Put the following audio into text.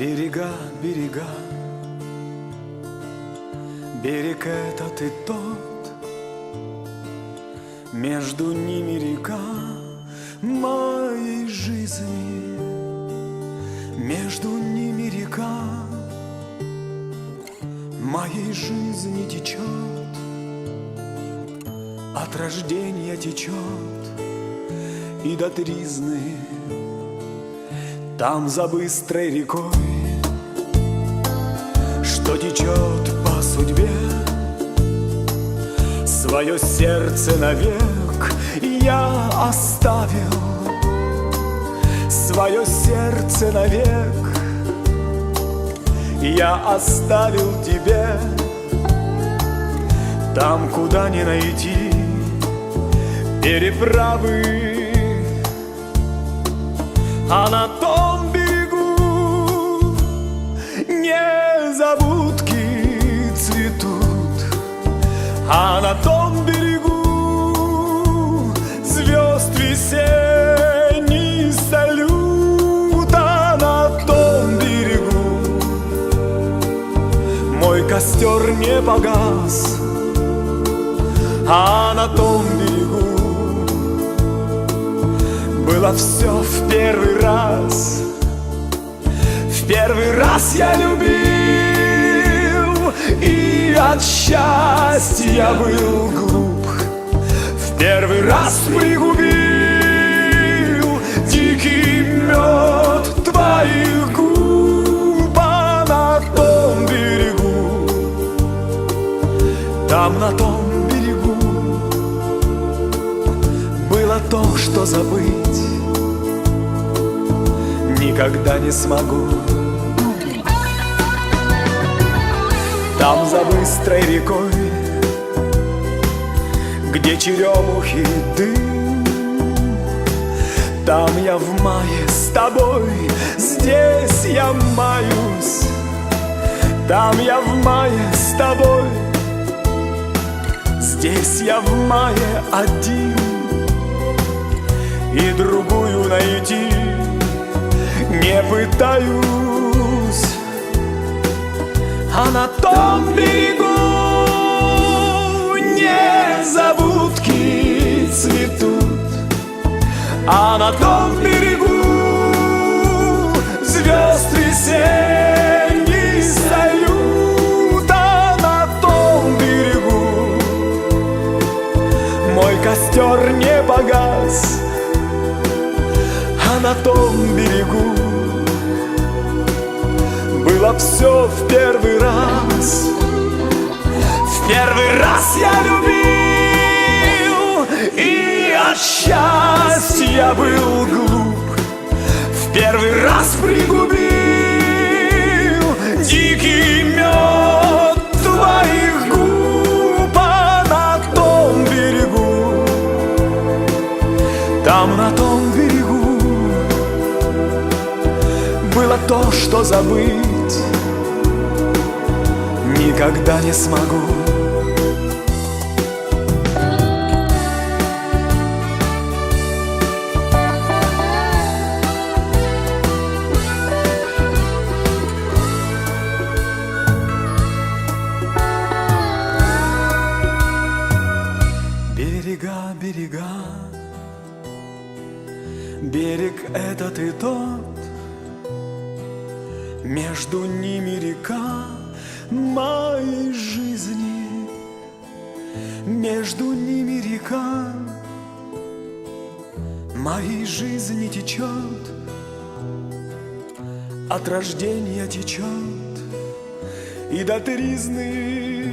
Берега, берега, берег этот и тот, Между ними река моей жизни, Между ними река моей жизни течет, От рождения течет и до тризны, Там за быстрой рекой что течет по судьбе. Свое сердце навек я оставил. Свое сердце навек я оставил тебе. Там, куда не найти переправы. А на том берегу а на том берегу звезд весенний салют, а на том берегу мой костер не погас, а на том берегу было все в первый раз. В первый раз я любил от счастья был глуп. В первый раз пригубил Дикий мед твоих губ А на том берегу Там на том берегу Было то, что забыть Никогда не смогу Там за быстрой рекой Где черемухи дым Там я в мае с тобой Здесь я маюсь. Там я в мае с тобой Здесь я в мае один. И другую найти Не пытаюсь а на том берегу незабудки цветут, А на том берегу звезд весенний салют, А на том берегу. Мой костер не погас, А на том берегу было все в первый раз. В первый раз я любил И от счастья был глуп. В первый раз пригубил Дикий мед твоих губ А на том берегу. Там на том берегу было то, что забыть никогда не смогу. Берега, берега, берег этот и тот, между ними река моей жизни, между ними река моей жизни течет, от рождения течет. И до тризны